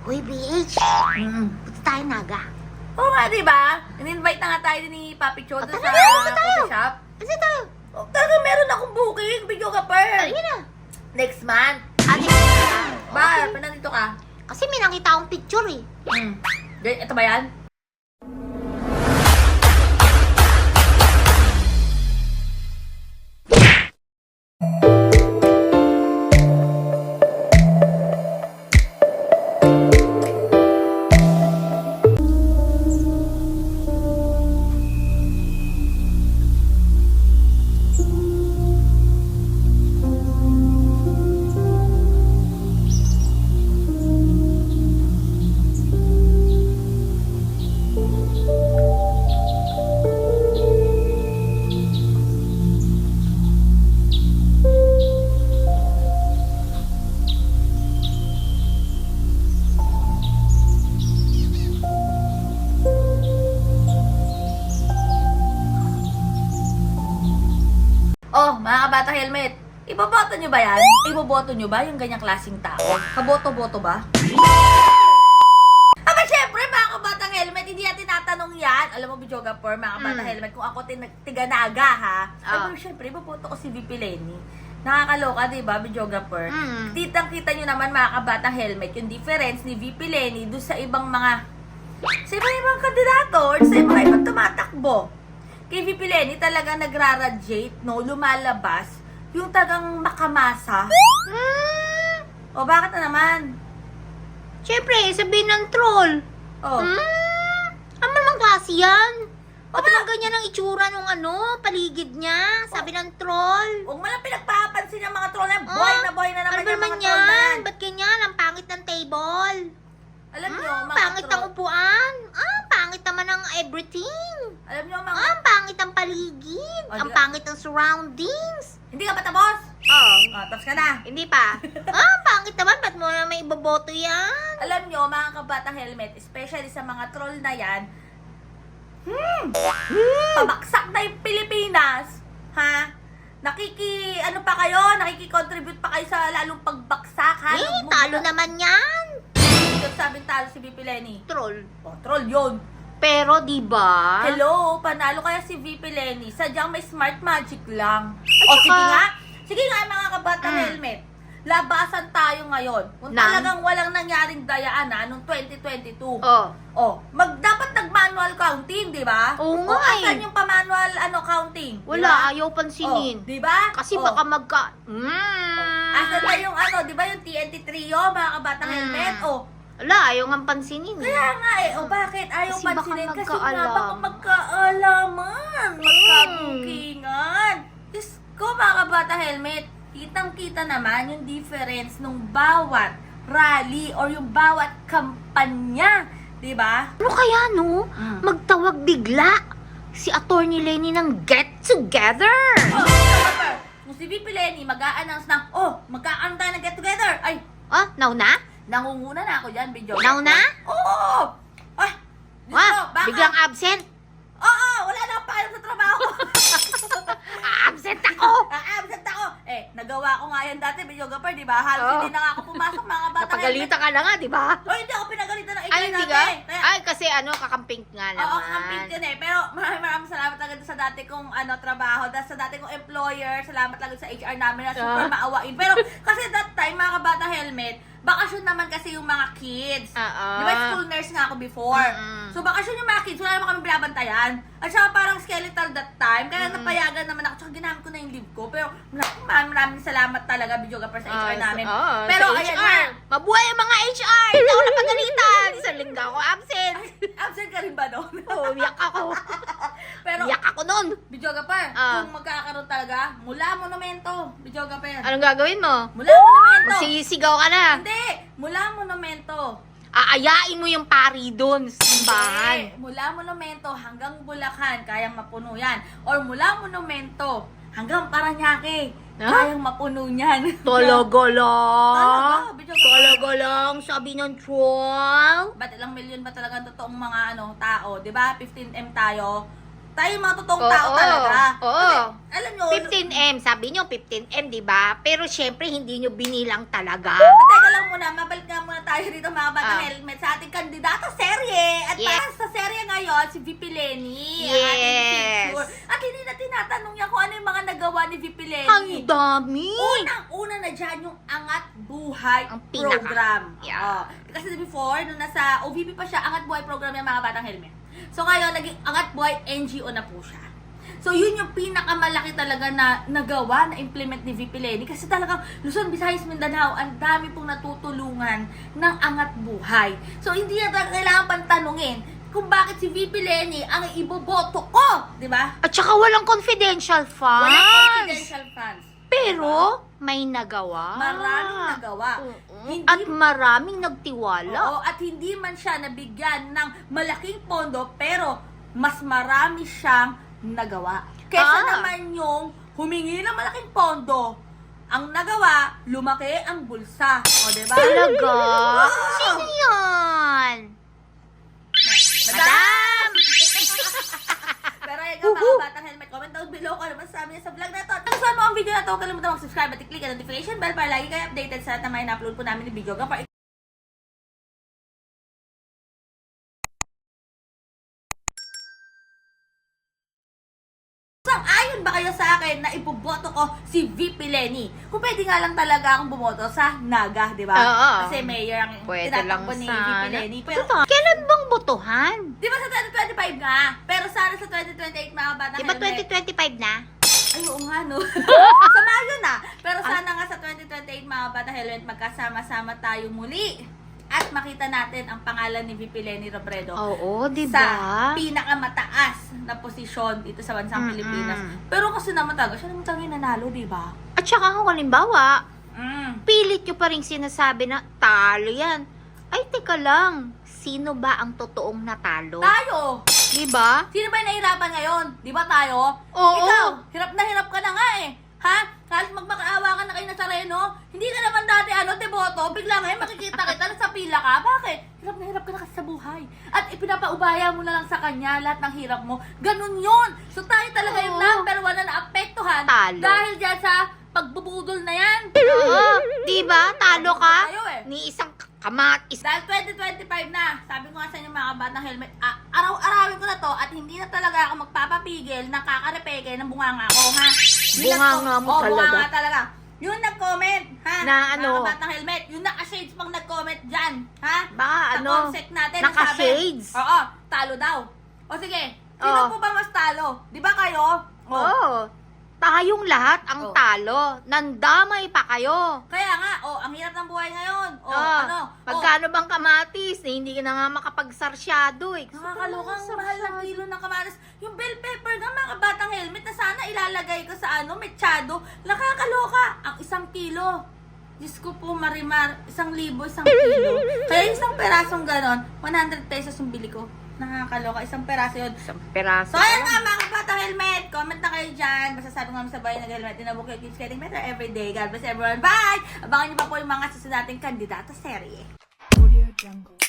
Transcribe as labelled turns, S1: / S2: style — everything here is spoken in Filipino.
S1: Uy, BH.
S2: Mm.
S1: Punta tayo naga.
S2: Oo nga, di ba? In-invite na nga tayo ni Papi Cho
S1: O,
S2: doon
S1: tara
S2: sa
S1: tayo.
S2: coffee shop.
S1: Kasi tayo.
S2: Oh, talaga meron akong booking, video ka per.
S1: Ayun na.
S2: Next month.
S1: Ate,
S2: Ba,
S1: okay.
S2: pa nandito ka?
S1: Kasi may nakita akong picture eh.
S2: Hmm. Ito ba yan? Oh, mga kabata helmet. Iboboto nyo ba yan? Iboboto nyo ba yung ganyang klaseng tao? Kaboto-boto ba? Aba, syempre, mga kabatang helmet, hindi natin tinatanong yan. Alam mo, Bijoga Por, mga
S1: Mm.
S2: helmet, kung ako tin- tiganaga, ha?
S1: Ah.
S2: Ay, syempre, iboboto ko si VP Lenny. Nakakaloka, di ba, Bijoga Por?
S1: Mm.
S2: Kitang-kita nyo naman, mga kabatang helmet, yung difference ni VP Lenny doon sa ibang mga sa ibang-ibang kandidato or sa ibang ibang tumatakbo. Kay VP Lenny talaga nagraradiate, no? Lumalabas yung tagang makamasa.
S1: Hmm.
S2: O bakit na naman?
S1: Siyempre, sabihin ng troll.
S2: O,
S1: Hmm. Ano klase yan? Ba't naman ganyan ang itsura nung ano, paligid niya? Sabi ng troll.
S2: huwag mo lang pinagpapansin yung mga troll na yan. Boy
S1: Ah,
S2: na boy na
S1: Ano
S2: naman
S1: ba
S2: yung
S1: naman
S2: mga troll na yan.
S1: yan? Ba't ganyan? Ang pangit ng table.
S2: Alam nyo,
S1: Ah,
S2: mga
S1: pangit ang
S2: troll.
S1: upuan. Ah, pangit naman ang everything.
S2: Alam nyo, mga...
S1: Ah, ang pangit ang paligid.
S2: Oh,
S1: Ang
S2: di
S1: pangit ang surroundings.
S2: Hindi ka pa tapos?
S1: Oh,
S2: O, tapos ka na.
S1: hindi pa. ah, ang pangit naman. Ba't mo na may iboboto yan?
S2: Alam nyo, mga kabatang helmet, especially sa mga troll na yan, hmm, pabaksak na yung Pilipinas, ha? Nakiki, ano pa kayo? Nakiki-contribute pa kayo sa lalong pagbaksak, ha?
S1: Eh, talo naman yan.
S2: Yung sabing talo si VP Lenny.
S1: Troll.
S2: O, troll yun.
S1: Pero, di ba?
S2: Hello, panalo kaya si VP Lenny. Sadyang may smart magic lang.
S1: At
S2: o,
S1: saka-
S2: sige nga. Sige nga, mga kabatang
S1: Mm.
S2: helmet. Labasan tayo ngayon. Kung
S1: Ng?
S2: talagang walang nangyaring dayaan na noong 2022.
S1: Oh.
S2: Oh, mag dapat nag-manual counting, 'di ba?
S1: Oo
S2: O,
S1: nga eh.
S2: asan yung pa-manual ano counting?
S1: Wala, ayaw pansinin.
S2: Oh, 'di ba?
S1: Kasi
S2: Oh,
S1: baka magka... Mm.
S2: Asan na yung ano, 'di ba yung TNT trio, mga kabatang
S1: Mm.
S2: helmet? Oh,
S1: Wala, ayaw nga pansinin. eh.
S2: kaya nga eh. Oh, bakit ayaw
S1: Kasi baka
S2: pansinin? Kasi nga baka magkaalaman, magkabukingan. Diyos ko, mga kabatang helmet, kitang-kita naman yung difference nung bawat rally or yung bawat kampanya, 'di ba?
S1: Ano kaya, no?
S2: Mm.
S1: Magtawag bigla si Attorney Lenny ng Get Together.
S2: Oh, kung si VP Lenny mag-a-announce ng, oh, magkakaroon tayo ng get together. Ay,
S1: Oh, now na?
S2: nangunguna na ako dyan, video.
S1: Now na?
S2: Oo! Ay, Diyos ko,
S1: Ah,
S2: baka-
S1: biglang absent.
S2: Oo, wala na pakialam sa trabaho.
S1: absent ako!
S2: Ah, absent ako. Eh, nagawa ko nga yan dati, video gapper, di ba? Halos
S1: Oo.
S2: hindi na nga ako pumasok, mga bata.
S1: Napagalitan ka na nga, di ba?
S2: Oh, hindi ako pinagalitan ng
S1: Ay, hindi ka?
S2: Kaya,
S1: Ay, kasi ano, kakamping nga
S2: Oo,
S1: naman.
S2: kamping yun eh. Pero maraming maraming salamat agad sa dati kong ano, trabaho. Dahil sa dati kong employer, salamat lang sa HR namin na super
S1: Ah.
S2: maawain. Pero kasi that time, mga kabata helmet, bakasyon naman kasi yung mga kids.
S1: Oo.
S2: Di ba school nurse nga ako before?
S1: Mm-mm.
S2: So bakasyon yung mga kids, wala naman kami binabantayan. At saka parang skeletal that time, kaya
S1: Mm-mm.
S2: napayagan naman ako. Tsaka ginamit ko na yung leave ko. Pero maraming maraming salamat talaga, video ka sa HR
S1: Ah,
S2: namin.
S1: oo,
S2: Pero
S1: sa
S2: ayan
S1: HR.
S2: nga,
S1: Mabuhay ang mga HR! Hindi ako napagalitan! Isang linggo ako absent.
S2: absent ka rin ba doon?
S1: Oo, yak ako.
S2: Pero
S1: yak ako nun.
S2: Bidyoga pa,
S1: Ah.
S2: kung magkakaroon talaga, mula monumento, Bidyoga pa.
S1: Anong gagawin mo?
S2: Mula monumento.
S1: Magsisigaw ka na.
S2: Hindi, mula monumento.
S1: Aayain mo yung pari doon sa simbahan.
S2: Hindi, mula monumento hanggang Bulacan, kayang mapuno yan. Or mula monumento hanggang Paranaque,
S1: Huh?
S2: kayang mapuno niyan.
S1: Talaga lang.
S2: Talaga, pa.
S1: Talaga lang, sabi ng troll.
S2: Ba't ilang milyon ba talaga ang totoong mga ano, tao? 'Di ba 15M tayo. Tayo yung mga totoong
S1: Oo,
S2: tao talaga.
S1: oo.
S2: Kasi, alam nyo,
S1: 15M, sabi nyo 15M, di ba? Pero syempre, hindi nyo binilang talaga.
S2: Teka lang muna, mabalik nga muna tayo dito mga bata
S1: Ah. helmet sa ating kandidato serye. At Yes.
S2: para sa serye ngayon, si VP Lenny. ang ating Yes. At hindi na tinatanong niya kung ano yung mga nagawa ni VP Lenny.
S1: Ang dami!
S2: Unang-una na dyan yung Angat Buhay
S1: Ang pinaka.
S2: Program.
S1: Yeah.
S2: Oo. kasi before, nung nasa OVP pa siya, Angat Buhay Program yung mga batang helmet. So ngayon, naging Angat Buhay NGO na po siya. So yun yung pinakamalaki talaga na nagawa, na implement ni VP Lenny. Kasi talagang Luzon, Visayas, Mindanao, ang dami pong natutulungan ng Angat Buhay. So hindi na talaga kailangan pang tanungin kung bakit si VP Lenny ang iboboto ko. Di ba?
S1: At saka walang confidential funds.
S2: Walang confidential funds.
S1: Pero, may nagawa.
S2: Maraming nagawa.
S1: Oo.
S2: Hindi
S1: At maraming nagtiwala.
S2: Oo, at hindi man siya nabigyan ng malaking pondo, pero mas marami siyang nagawa. Kesa
S1: Ah.
S2: naman yung humingi ng malaking pondo, ang nagawa, lumaki ang bulsa. O, diba?
S1: Talaga? Sino yan? Madam!
S2: Pero ayun nga mga batang comment down below kung ano masasabi niya sa vlog na to. At kung mo ang video na to, huwag kalimutan mag-subscribe at i-click ang notification bell para lagi kayo updated sa lahat na may na-upload po namin ng video. Gapar na ipoboto ko si VP Lenny? Kung pwede nga lang talaga akong bumoto sa Naga, di ba?
S1: Oo.
S2: Kasi mayor ang
S1: Pwede
S2: tinatakbo ni. VP Lenny. Pero
S1: Totoo. Kailan bang botohan?
S2: Di ba sa 2025 nga? Pero sana sa 2028 mga bata
S1: Di ba 2025 na?
S2: Ay, oo nga no. sa Mayo na. Pero sana nga sa 2028 mga bata helmet magkasama-sama tayo muli. At makita natin ang pangalan ni VP Lenny Robredo
S1: Oo, di
S2: sa
S1: ba?
S2: pinakamataas na posisyon dito sa bansang
S1: Mm-mm.
S2: Pilipinas. Pero kasi naman talaga, siya naman talaga yung nanalo, di ba?
S1: At saka kung halimbawa,
S2: Mm.
S1: pilit nyo pa rin sinasabi na talo yan. Ay, teka lang. Sino ba ang totoong natalo?
S2: Tayo!
S1: Di ba?
S2: Sino ba yung nahihirapan ngayon? Di ba tayo?
S1: Oo.
S2: Ikaw, hirap na hirap ka na nga eh. Ha? Kahit magmakaawa ka na kay Nazareno, hindi ka naman dati ano, deboto, bigla ngayon makikita kita na sa pila ka. Bakit? Hirap na hirap ka na kasi sa buhay. At ipinapaubaya mo na lang sa kanya lahat ng hirap mo. Ganun yun. So tayo talaga yung
S1: Oo.
S2: number one na naapektuhan
S1: Talo.
S2: dahil dyan sa pagbubudol na yan.
S1: Oo. Di ba? Talo ka?
S2: Tayo eh.
S1: Ni isang kamatis.
S2: Dahil 2025 na, sabi ko nga sa inyo mga batang helmet, ah, araw-arawin ko na to at hindi na talaga ako magpapapigil ng kakarepeke ng bunganga ko, ha? Yung
S1: Bunganga mo
S2: oh,
S1: talaga.
S2: bunganga talaga. Yung nag-comment, ha?
S1: Na ano?
S2: Mga batang helmet, yung naka-shades pang nag-comment dyan, ha?
S1: Baka
S2: Sa
S1: ano?
S2: consect natin,
S1: naka-shades?
S2: sabi, Oo, talo daw. O sige, sino
S1: Oh.
S2: po ba mas talo? Di ba kayo?
S1: Oo. Oh. Tayong lahat ang
S2: Oh.
S1: talo. Nandamay pa kayo.
S2: Kaya nga, oh, ang hirap ng buhay ngayon. Oh,
S1: Ah,
S2: ano? Oh,
S1: Magkano bang kamatis? Eh, hindi ka na nga makapagsarsado eh. Gusto ko
S2: Nakakaloka ang
S1: ng
S2: mahal ng kilo ng kamatis. Yung bell pepper nga mga batang helmet na sana ilalagay ko sa ano, mechado. Nakakaloka. Ang isang kilo. Diyos ko po, Marimar, isang libo, isang kilo. Kaya isang perasong ganon, 100 pesos yung bili ko. Nakakaloka, isang peraso yun.
S1: Isang peraso.
S2: So, ayan nga mga batang helmet. Comment na kayo dyan. Basta sabi nga sa bayan ng helmet, tinabok keeps getting better every day. God bless everyone. Bye! Abangan niyo pa po yung mga susunod nating kandidato serye.
S3: Audio Jungle.